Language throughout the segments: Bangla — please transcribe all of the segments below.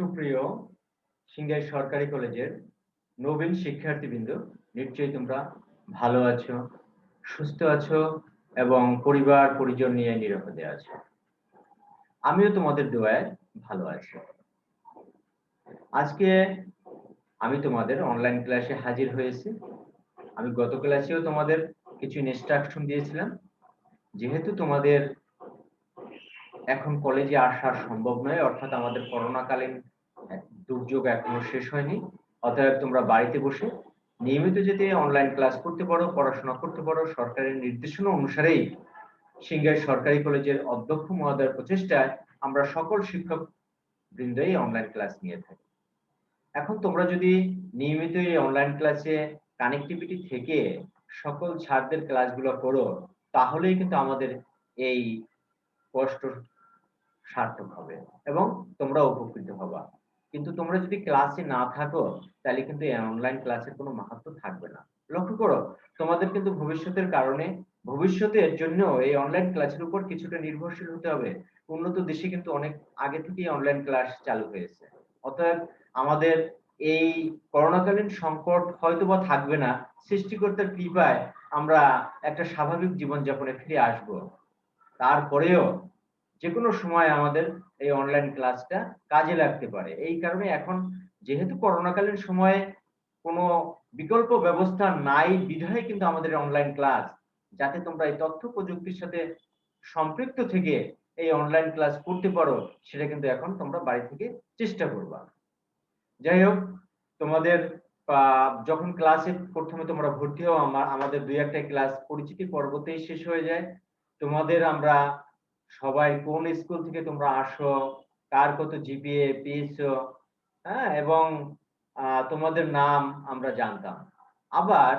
সুপ্রিয় সিংগাই সরকারি কলেজের নবীন শিক্ষার্থীবৃন্দ, নিশ্চয়ই তোমরা ভালো আছো, সুস্থ আছো এবং পরিবার, পরিজন নিয়ে নিরাপদে আছো। আমিও তোমাদের দোয়ায় ভালো আছি। আজকে আমি তোমাদের অনলাইন ক্লাসে হাজির হয়েছি। আমি গত ক্লাসেও তোমাদের কিছু ইনস্ট্রাকশন দিয়েছিলাম। যেহেতু তোমাদের এখন কলেজে আসা সম্ভব নয়, অর্থাৎ আমাদের করোনাকালীন দুর্যোগ এখনও শেষ হয়নি। অতএব তোমরা বাড়িতে বসে নিয়মিত যেতে অনলাইন ক্লাস করতে পারো, পড়াশোনা করতে পারো। সরকারের নির্দেশনা অনুসারেই সিঙ্গার সরকারি কলেজের অধ্যক্ষ মহোদয়ের প্রচেষ্টায় আমরা সকল শিক্ষক বৃন্দই অনলাইন ক্লাস নিয়ে থাকি। এখন তোমরা যদি নিয়মিত এই অনলাইন ক্লাসে কানেক্টিভিটি থেকে সকল ছাত্রদের ক্লাসগুলো করো, তাহলেই কিন্তু আমাদের এই কষ্ট সার্থক হবে এবং তোমরা উপকৃত হবা। কিন্তু তোমরা যদি ক্লাসে না থাকো, তাহলে কিন্তু অনলাইন ক্লাসের কোনো মাহাত্ম থাকবে না। লক্ষ্য করো, তোমাদের কিন্তু ভবিষ্যতের কারণে, ভবিষ্যতের জন্য এই অনলাইন ক্লাসের উপর কিছুটা নির্ভরশীল হতে হবে। উন্নত দেশে কিন্তু অনেক আগে থেকেই অনলাইন ক্লাস চালু হয়েছে। অতএব আমাদের এই করোনাকালীন সংকট হয়তো বা থাকবে না, সৃষ্টিকর্তার কৃপায় আমরা একটা স্বাভাবিক জীবনযাপনে ফিরে আসব। তারপরেও যে কোনো সময় আমাদের এই অনলাইন ক্লাসটা কাজে লাগতে পারে। এই কারণে এখন যেহেতু করোনাকালীন সময়ে কোনো বিকল্প ব্যবস্থা নাই, বিধায় কিন্তু আমাদের অনলাইন ক্লাস যাতে তোমরা এই তথ্য প্রযুক্তির সাথে সম্পৃক্ত থেকে এই অনলাইন ক্লাস করতে পারো, সেটা কিন্তু এখন তোমরা বাড়ি থেকে চেষ্টা করবা। যাই হোক, তোমাদের যখন ক্লাসে প্রথমে তোমরা ভর্তি হও আমাদের দুই একটা ক্লাস পরিচিতি পর্বতেই শেষ হয়ে যায়। তোমাদের আমরা সবাই কোন স্কুল থেকে তোমরা আসো, কার কত জিপিএ পেয়েছ হ্যাঁ? এবং তোমাদের নাম আমরা জানতাম। আবার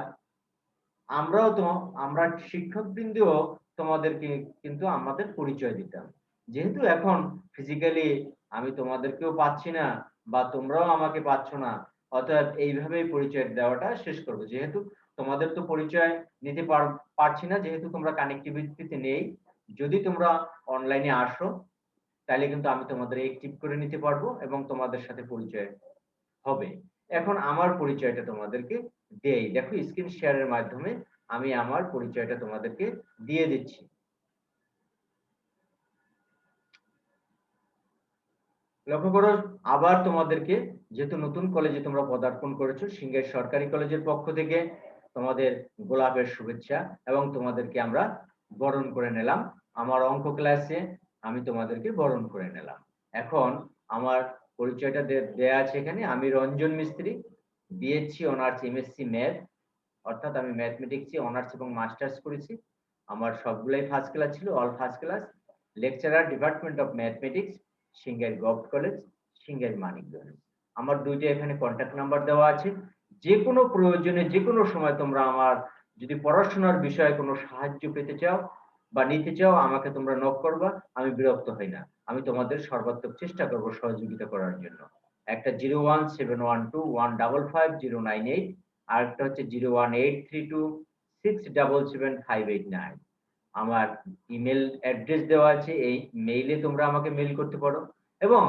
আমরাও তো, আমরা শিক্ষক বিন্দুও তোমাদেরকে কিন্তু আমাদের পরিচয় দিতাম। যেহেতু এখন ফিজিক্যালি আমি তোমাদেরকেও পাচ্ছি না বা তোমরাও আমাকে পাচ্ছ না অর্থাৎ এইভাবেই পরিচয় দেওয়াটা শেষ করব। যেহেতু তোমাদের তো পরিচয় নিতে পারছি না, যেহেতু তোমরা কানেক্টিভিটিতে নেই যদি তোমরা অনলাইনে আসো, তাহলে কিন্তু আমি তোমাদের অ্যাক্টিভ করে নিতে পারব এবং তোমাদের সাথে পরিচয় হবে। এখন আমার পরিচয়টা তোমাদেরকে দেই। দেখো স্ক্রিন শেয়ারের মাধ্যমে আমি আমার পরিচয়টা তোমাদেরকে দিয়ে দিচ্ছি। লক্ষ্য করো, আবার তোমাদেরকে যেহেতু নতুন কলেজে তোমরা পদার্পণ করেছ সিংহের সরকারি কলেজের পক্ষ থেকে তোমাদের গোলাপের শুভেচ্ছা এবং তোমাদেরকে আমরা বরণ করে নিলাম। আমার অঙ্ক ক্লাসে আমি তোমাদেরকে বরণ করে নিলাম। এখন আমার পরিচয়টা দেয়া আছে এখানে। আমি রঞ্জন মিস্ত্রি বিএসসি অনার্স এমএসসি ম্যাথ অর্থাৎ আমি ম্যাথমেটিক্সে অনার্স এবং মাস্টার্স করেছি। আমার সবগুলাই ফার্স্ট ক্লাস ছিল all first class lecturer department of mathematics Singair gov college Singair Manikganj আমার দুইটা এখানে কন্ট্যাক্ট নাম্বার দেওয়া আছে। যে কোনো প্রয়োজনে যে কোনো সময় তোমরা আমার যদি পড়াশোনার বিষয়ে কোনো সাহায্য পেতে চাও বা নিতে চাও, আমাকে তোমরা নক করবা, আমি বিরক্ত হই না। আমি তোমাদের সর্বাত্মক চেষ্টা করব সহযোগিতা করার জন্য। একটা zero one seven one two one double five zero nine eight আর একটা হচ্ছে zero one eight three two six double seven five eight nine. আমার ইমেল অ্যাড্রেস দেওয়া আছে, এই মেইলে তোমরা আমাকে মেইল করতে পারো। এবং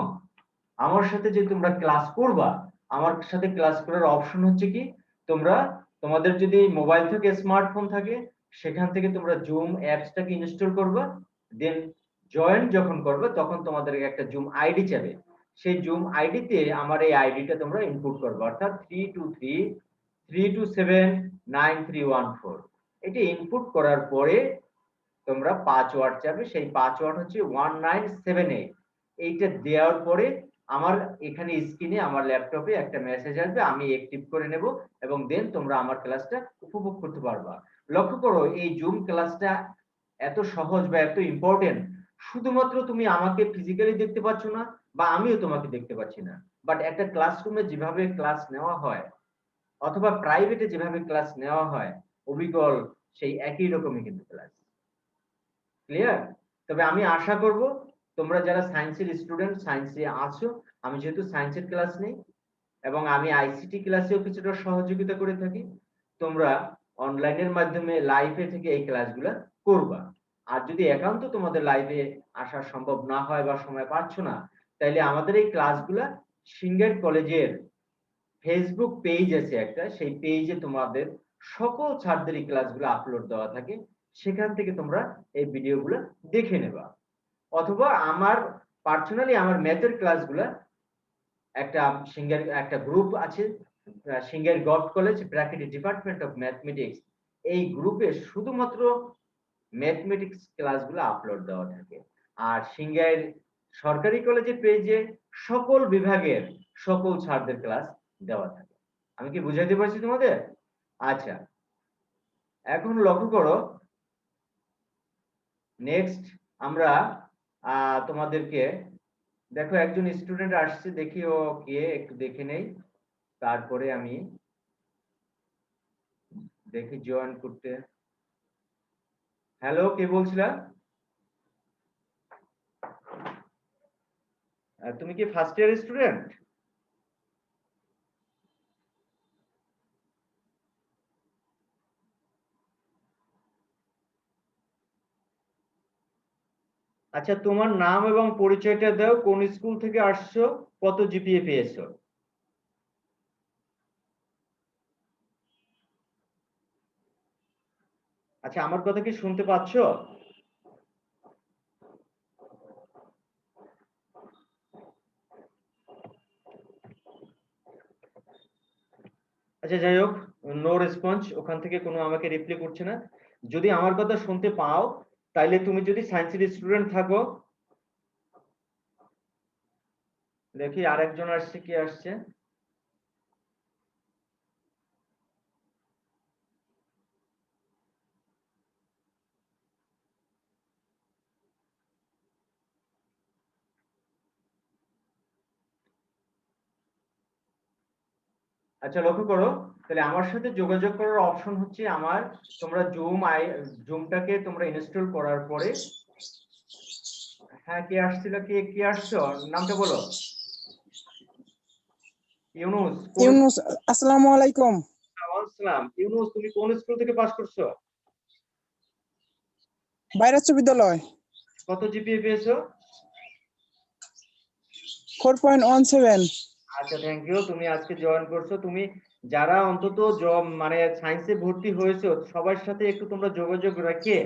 আমার সাথে যে তোমরা ক্লাস করবা, আমার সাথে ক্লাস করার অপশন হচ্ছে কি, তোমরা, তোমাদের যদি মোবাইল থেকে স্মার্টফোন থাকে সেখান থেকে তোমরা জুম অ্যাপসটাকে ইনস্টল করবে দেন জয়েন যখন করবে, তখন তোমাদের একটা জুম আইডি চাবে। সেই জুম আইডিতে আমার এই আইডিটা তোমরা ইনপুট করবে, অর্থাৎ three two three three two seven nine three one four এটি ইনপুট করার পরে তোমরা পাসওয়ার্ড চাবে, সেই পাসওয়ার্ড হচ্ছে ওয়ান নাইন সেভেন এইট এইটা দেওয়ার পরে আমার এখানে স্ক্রিনে আমার ল্যাপটপে একটা মেসেজ আসবে, আমি অ্যাক্টিভ করে নেব, এবং দেন তোমরা আমার ক্লাসটা উপভোগ করতে পারবা। লক্ষ্য করো, এই জুম ক্লাসটা এত সহজ বা এত ইম্পর্টেন্ট শুধুমাত্র তুমি আমাকে ফিজিক্যালি দেখতে পাচ্ছ না, বা আমিও তোমাকে দেখতে পাচ্ছি না। বাট একটা ক্লাসরুমে যেভাবে ক্লাস নেওয়া হয়, অথবা প্রাইভেটে যেভাবে ক্লাস নেওয়া হয়, অবিকল সেই একই রকমই কিন্তু ক্লাস ক্লিয়ার তবে আমি আশা করব, তোমরা যারা সায়েন্সের স্টুডেন্ট সায়েন্সে আছো, আমি যেহেতু সায়েন্সের ক্লাস নেই, এবং আমি আইসিটি ক্লাসেও কিছুটা সহযোগিতা করে থাকি, তোমরা অনলাইনের মাধ্যমে লাইভে থেকে এই ক্লাসগুলো করবা। আর যদি একান্ত তোমাদের লাইভে আসা সম্ভব না হয় বা সময় পাচ্ছ না, তাইলে আমাদের এই ক্লাসগুলা সিঙ্গার কলেজের ফেসবুক পেজ আছে একটা, সেই পেজে তোমাদের সকল ছাত্রদের এই ক্লাসগুলো আপলোড দেওয়া থাকে। সেখান থেকে তোমরা এই ভিডিওগুলো দেখে নেবা। অথবা আমার পার্সোনালি আমার ম্যাথের ক্লাসগুলো একটা সিঙ্গার একটা গ্রুপ আছে Singair gov college bracket department of mathematics, এই গ্রুপে শুধুমাত্র ম্যাথমেটিক্স ক্লাসগুলো আপলোড দেওয়া থাকে। আর সিঙ্গার সরকারি কলেজের পেজে সকল বিভাগের সকল ছাত্রদের ক্লাস দেওয়া থাকে। আমি কি বুঝাইতে পারছি তোমাদের? আচ্ছা এখন লক্ষ্য করো। নেক্সট আমরা তোমাদেরকে, দেখো একজন স্টুডেন্ট আসছে, দেখি ও কে, একটু দেখে নেই। তারপরে আমি দেখি জয়েন করতে। হ্যালো কে বলছিলা? তুমি কি ফার্স্ট ইয়ার স্টুডেন্ট আচ্ছা তোমার নাম এবং পরিচয়টা দাও, কোন স্কুল থেকে আসছো, কত জিপিএ পেয়েছ? আচ্ছা আমার কথা কি শুনতে পাচ্ছো? আচ্ছা যাই হোক নো রেসপন্স ওখান থেকে কোনো আমাকে রিপ্লাই করছে না। যদি আমার কথা শুনতে পাও, তাইলে তুমি যদি সায়েন্সের স্টুডেন্ট থাকো। দেখি আরেকজন আসছে, কি আসছে? আচ্ছা লক্ষ্য করো তাহলে আমার সাথে যোগাযোগ করার অপশন হচ্ছে আমার তোমরা জুম আই জুমটাকে তোমরা ইনস্টল করার পরে হ্যাঁ কে আসছিল কে কে আসছো? নামটা বলো। ইউনুস ইউনুস আসসালামু আলাইকুম। আসসালাম। ইউনুস তুমি কোন স্কুল থেকে পাস করছ? বাইরাচ্চ বিদ্যালয় কত জিপিএ পেয়েছ? ফোর পয়েন্ট ওয়ান সেভেন আচ্ছা থ্যাংক ইউ তুমি আজকে জয়েন করছ। তুমি যারা অন্তত মানে সায়েন্সে ভর্তি হয়েছো সবার সাথে একটু তোমরা যোগাযোগ রেখে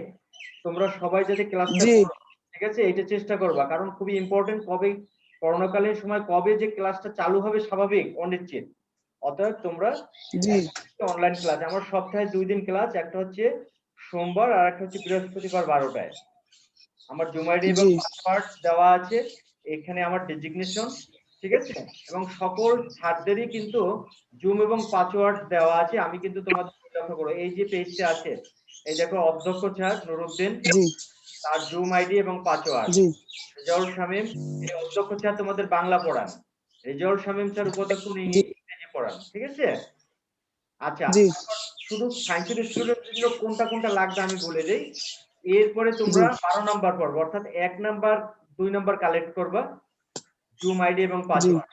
তোমরা সবাই যাতে। করো, ঠিক আছে? এটা চেষ্টা করবা। কারণ খুবই ইম্পর্টেন্ট কবে করোনাকালীন সময় কবে যে ক্লাসটা চালু হবে স্বাভাবিক অনিশ্চিত। অতএব তোমরা জি। অনলাইন ক্লাস আমার সপ্তাহে দুই দিন ক্লাস একটা হচ্ছে সোমবার আর একটা হচ্ছে বৃহস্পতিবার বারোটায়। আমার জুম আইডি এবং। পাসওয়ার্ড দেওয়া আছে। এখানে আমার ডেজিগনেশন ঠিক আছে? এবং সকল ছাত্রদেরই কিন্তু জুম এবং পাসওয়ার্ড দেওয়া আছে। আমি কিন্তু তোমাদের লক্ষ্য করো এই যে পেজটা আছে এই দেখো অধ্যক্ষ ছাত্র নুরুদ্দিন তার জুম আইডি এবং পাসওয়ার্ড জি। রেজাউল শামীম এই অধ্যক্ষ স্যার তোমাদের বাংলা পড়ান। রেজাউল শামীম স্যার উপাধ্যক্ষ উনি ইংরেজি পড়ান ঠিক আছে? আচ্ছা। শুধু সায়েন্সের স্টুডেন্টের জন্য কোনটা কোনটা লাগবে আমি বলে দেই। এরপরে তোমরা বারো নাম্বার পড়ব অর্থাৎ এক নাম্বার দুই নাম্বার কালেক্ট করবা। জুম আইডি এবং পাসওয়ার্ড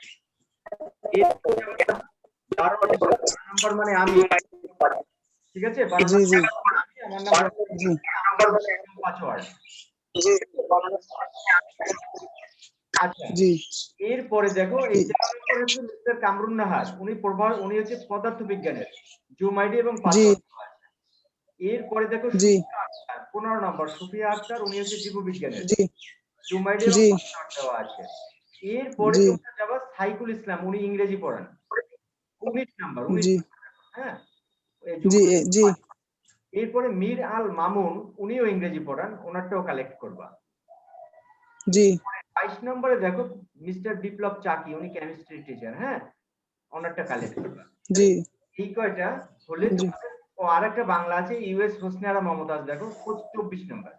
নাম্বার মানে আমি। ঠিক আছে? জি, জি। আমার নাম্বার পাসওয়ার্ড আচ্ছা। জি। এরপরে দেখো মিস্টার কামরুন নাহার। উনি প্রভা উনি হচ্ছে পদার্থ বিজ্ঞানের জুম আইডি এবং এরপরে দেখো জি। পনেরো নম্বর সুফিয়া আক্তার উনি হচ্ছে জীববিজ্ঞানের। জুম আইডি এবং দেওয়া আছে। এরপরে তোমরা যাবা সাইকুল ইসলাম উনি ইংরেজি পড়ান। উনিশ নাম্বার উনিশ হ্যাঁ? জি জি। এরপরে মীর আল মামুন উনিও ইংরেজি পড়ান ওনারটাও কালেক্ট করবা। জি। বাইশ নম্বরে দেখো মিস্টার বিপ্লব চাকি উনি কেমিস্ট্রি টিচার হ্যাঁ? ওনারটা কালেক্ট করবা। জি। এই কয়টা? হলে ও আরেকটা বাংলা আছে ইউএস হোসনারা মমতাজ দেখো চব্বিশ নম্বর।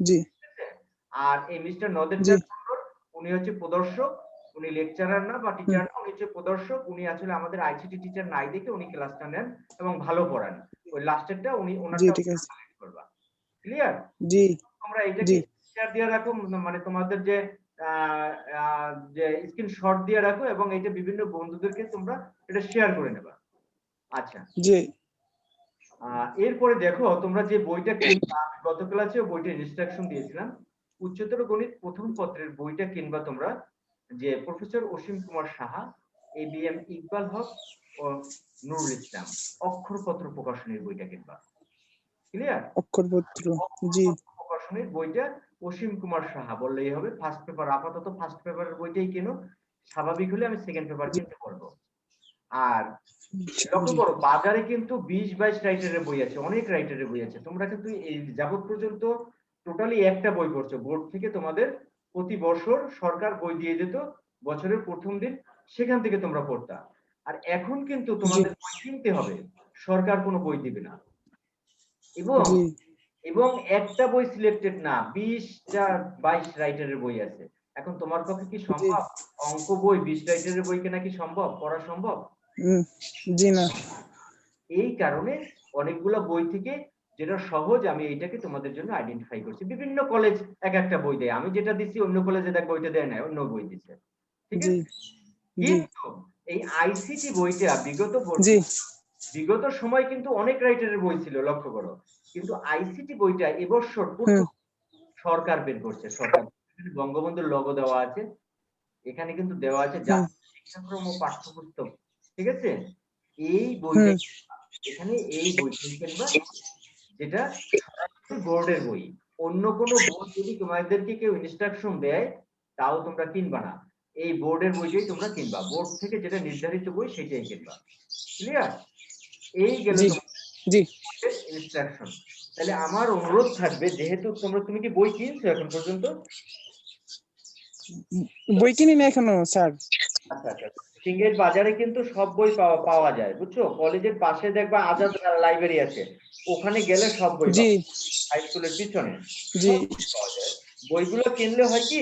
জি। আর এই মিস্টার নদের। উনি হচ্ছে প্রদর্শক উনি লেকচারার না বা টিচার না উনি হচ্ছে প্রদর্শক উনি আসলে আমাদের আইসিটি টিচার নাই দেখে উনি ক্লাসটা নেন এবং ভালো পড়ান। ওই লাস্টেরটা উনি ওনারটা করবা। ক্লিয়ার জি। তোমরা এটা। শেয়ার দিয়ে রাখো মানে তোমাদের যে যে স্ক্রিনশট দিয়ে রাখো এবং এটা বিভিন্ন বন্ধুদেরকে তোমরা এটা শেয়ার করে নেবা। আচ্ছা। জি। এরপরে দেখো তোমরা যে বইটা গত ক্লাসে বইটা ইনস্ট্রাকশন দিয়েছিলাম। উচ্চতর গণিত প্রথম পত্রের বইটা কিনবা তোমরা যে professor Asim Kumar Saha A B M Iqbal Haque ও নুরুল ইসলাম অক্ষরপত্র প্রকাশনীর বইটা কিনবা। ক্লিয়ার অক্ষরপত্র জি। প্রকাশনীর বইটা অসীম কুমার সাহা বললেই হবে। ফার্স্ট পেপার আপাতত ফার্স্ট পেপারের বইটাই কেনো স্বাভাবিক হলে আমি সেকেন্ড পেপার কিনতে পারব। আর লক্ষ্য করো বাজারে কিন্তু বিশ বাইশ রাইটারের বই আছে অনেক রাইটারের বই আছে। তোমরা কিন্তু এই যাবত পর্যন্ত টোটালি একটা বই পড়ছো। বোর্ড থেকে তোমাদের প্রতি বছর সরকার বই দিয়ে যেত বছরের প্রথম দিন সেখান থেকে তোমরা পড়তা। আর এখন কিন্তু তোমাদের বই কিনতে হবে সরকার কোনো বই দিবে না। এবং এবং একটা বই সিলেক্টেড না বিশটা বাইশ রাইটারের বই আছে। এখন তোমার পক্ষে কি সম্ভব? অঙ্ক বই বিশ রাইটারের বই কেনা কি সম্ভব? পড়া সম্ভব? জি না। এই কারণে অনেকগুলো বই থেকে যেটা সহজ আমি এইটাকে তোমাদের জন্য আইডেন্টিফাই করছি। বিভিন্ন কলেজ এক একটা বই দেয়। আমি যেটা দিচ্ছি অন্য কলেজে দেখ বইটা দেয় না অন্য বই দিচ্ছে ঠিক আছে? কিন্তু এই আইসিটি বইটা বিগত বিগত সময় কিন্তু অনেক রাইটারের বই ছিল লক্ষ্য করো। কিন্তু আইসিটি বইটা এবছর সরকার বের করছে সরকার। বঙ্গবন্ধুর লোগো দেওয়া আছে। এখানে কিন্তু দেওয়া আছে শিক্ষাক্রম ও পাঠ্যপুস্তক। ঠিক আছে? এই বইটা এখানে এই বইটা কিনবা যেটা বোর্ডের বই। অন্য কোনো বোর্ড যদি তোমাদেরকে কেউ ইনস্ট্রাকশন দেয় তাও তোমরা কিনবা না। এই বোর্ডের বইটাই তোমরা কিনবা। বোর্ড থেকে যেটা নির্ধারিত বই সেটাই কিনবা। ক্লিয়ার এই গেল ইনস্ট্রাকশন তাহলে আমার অনুরোধ থাকবে যেহেতু তোমরা তুমি কি বই কিনছো এখন পর্যন্ত? বই কিনি না এখনও স্যার। আচ্ছা আচ্ছা। সিঙ্গেল বাজারে কিন্তু সব বই পাওয়া পাওয়া যায় বুঝছ? কলেজের পাশে দেখবা আজাদ লাইব্রেরি আছে ওখানে গেলে সব বই হাই স্কুলের পিছনে পাওয়া যায়। বইগুলো কিনলে হয় কি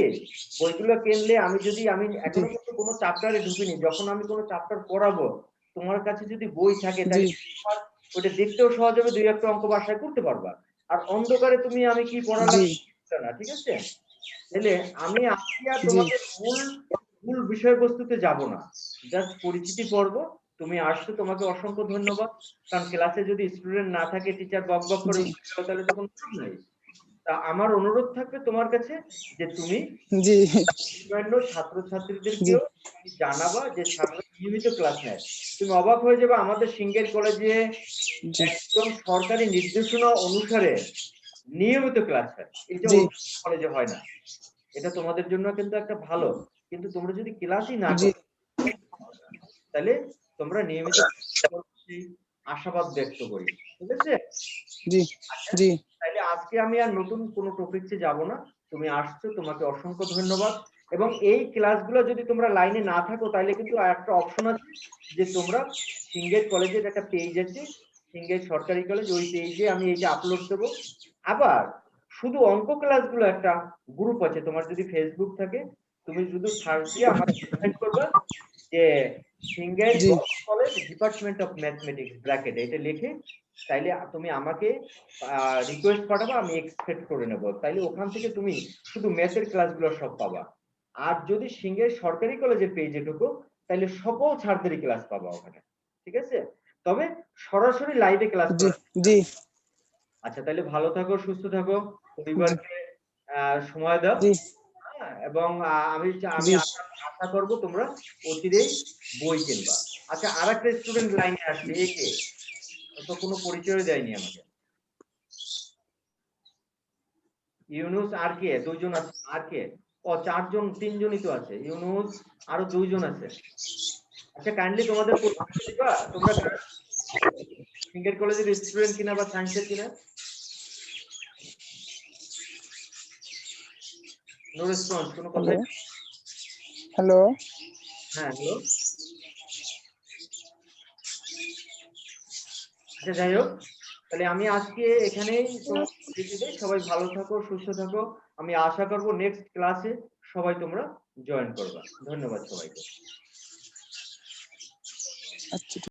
বইগুলো কিনলে আমি যদি আমি এখনও কিন্তু কোনো চ্যাপ্টারে ঢুকিনি যখন আমি কোনো চ্যাপ্টার পড়াবো তোমার কাছে যদি বই থাকে তাহলে তোমার ওটা দেখতেও সহজ হবে দুই একটা অঙ্ক বাসায় করতে পারবা। আর অন্ধকারে তুমি আমি কি পড়ালাম না ঠিক আছে? তাহলে আমি আজকে। তোমাদের মূল মূল বিষয়বস্তুতে যাব না। জাস্ট পরিচিতি পর্ব তুমি আসছো তোমাকে অসংখ্য ধন্যবাদ। কারণ ক্লাসে যদি স্টুডেন্ট না থাকে টিচার বক বক করে তাহলে তো কোনো নাই। তা আমার অনুরোধ থাকবে তোমার কাছে যে তুমি জি। অন্যান্য ছাত্রছাত্রীদেরকেও জানাবা যে ছাত্ররা নিয়মিত ক্লাস নেয়। তুমি অবাক হয়ে যাবে আমাদের সিঙ্গের কলেজে একদম সরকারি নির্দেশনা অনুসারে নিয়মিত ক্লাস হয়। এটা। কলেজে হয় না। এটা তোমাদের জন্য কিন্তু একটা ভালো। কিন্তু তোমরা যদি ক্লাসই না তাহলে তোমরা নিয়মিত আশাবাদ ব্যক্ত করি। ঠিক আছে? জি জি। তাহলে আজকে আমি আর নতুন কোনো টপিকসে যাব না। তুমি আসছো তোমাকে অসংখ্য ধন্যবাদ। এবং এই ক্লাসগুলো যদি তোমরা লাইনে না থাকো তাহলে কিন্তু একটা অপশন আছে যে তোমরা সিঙ্গেট কলেজের একটা পেজ আছে সিঙ্গেট সরকারি কলেজ ওই পেজে আমি এই যে আপলোড দেবো। আবার শুধু অঙ্ক ক্লাসগুলো একটা গ্রুপ আছে। তোমার যদি ফেসবুক থাকে তুমি শুধু সার্চ দিয়ে আমাকে কমেন্ট করবে যে Singair college department of mathematics bracket এটা লিখে তাইলে তুমি আমাকে রিকোয়েস্ট পাঠাবো আমি এক্সপেক্ট করে নেব। তাইলে ওখান থেকে তুমি শুধু ম্যাথের ক্লাসগুলো সব পাবা। আর যদি সিঙ্গের সরকারি কলেজের পেজে ঢুকো তাহলে সকল ছাত্রদেরই ক্লাস পাবা ওখানে। ঠিক আছে? তবে সরাসরি লাইভে ক্লাস জি আচ্ছা তাহলে ভালো থাকো সুস্থ থাকো। পরিবারকে সময় দাও। হ্যাঁ, এবং আমি আমি আশা করব তোমরা অচিরেই বই কিনবা। আচ্ছা আর একটা স্টুডেন্ট লাইনে আসছে এ কে? তো কোনো পরিচয় দেয়নি আমাকে। ইউনুস আর কে? দুইজন আছে আর কে? ও চারজন তিনজনই তো আছে। ইউনুস আরও দুইজন আছে। আচ্ছা কাইন্ডলি তোমাদের পরিচয় দিবা তোমরা সিঙ্গেল কলেজের স্টুডেন্ট কিনা বা সায়েন্সের কিনা? নো রেসপন্স কোনো কথা হ্যালো হ্যাঁ হ্যালো আচ্ছা যাই হোক তাহলে আমি আজকে এখানেই। সবাই ভালো থাকো সুস্থ থাকো। আমি আশা করব নেক্সট ক্লাসে সবাই তোমরা জয়েন করবা। ধন্যবাদ সবাইকে। আচ্ছা